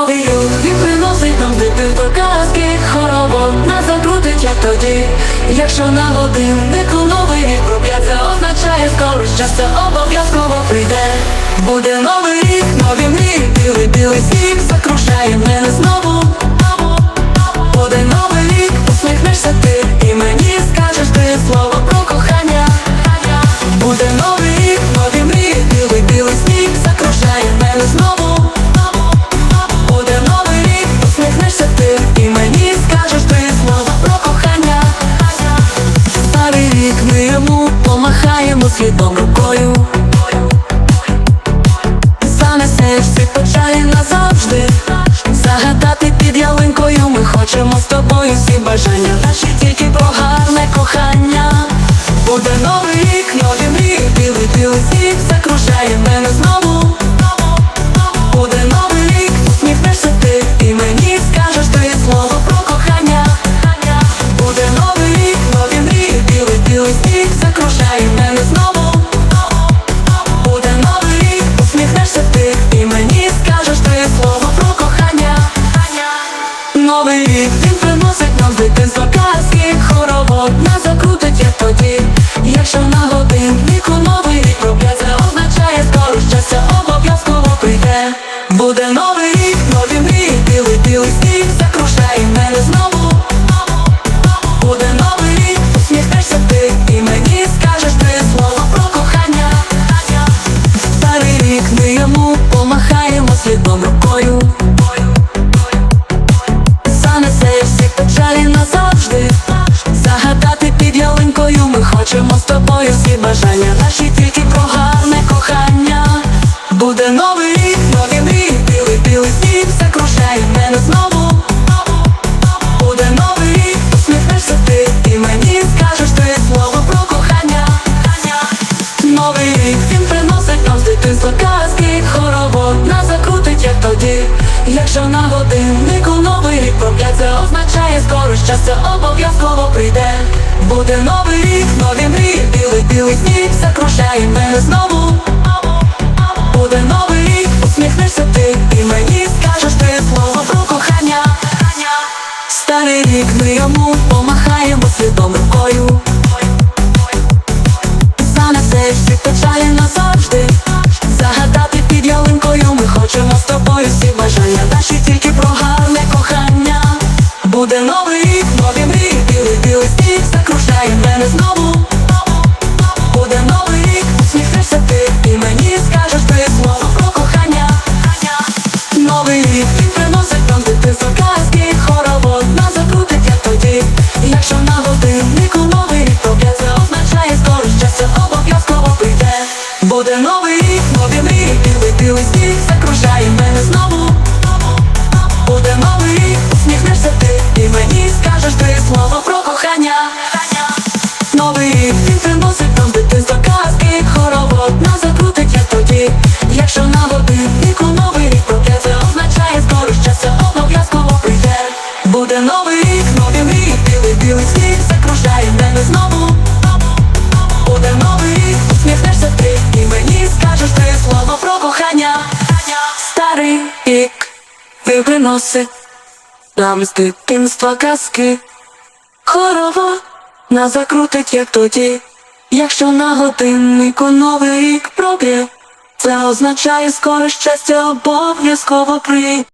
новий Він приносить нам дитинство показки, хоробок Нас закрутить, як тоді, якщо на годиннику новий рік рублять Це означає скоро щастя обов'язково прийде. Буде новий рік, нові мрії, білий білий сніг Закружає мене знову. Махаємо слідом рукою. Занесе все печалі назавжди. Загадати під ялинкою ми хочемо з тобою всі бажання. Наші тільки про гарне кохання буде нове. shine and the snow західном рукою. Занесеш всі печалі назавжди. Загадати під ялинкою ми хочемо з тобою. Всі бажання наші тільки про гарне кохання. Буде нове на годиннику новий рік прокляття означає скоро щастя обов'язково прийде. Буде новий рік, нові мрії, білий білий сніг закружає мене знову. буде новий. ти приноси нам з дитинства казки. Хорова нас закрутить, як тоді. Якщо на годиннику новий рік проб'є, це означає скоро щастя обов'язково при.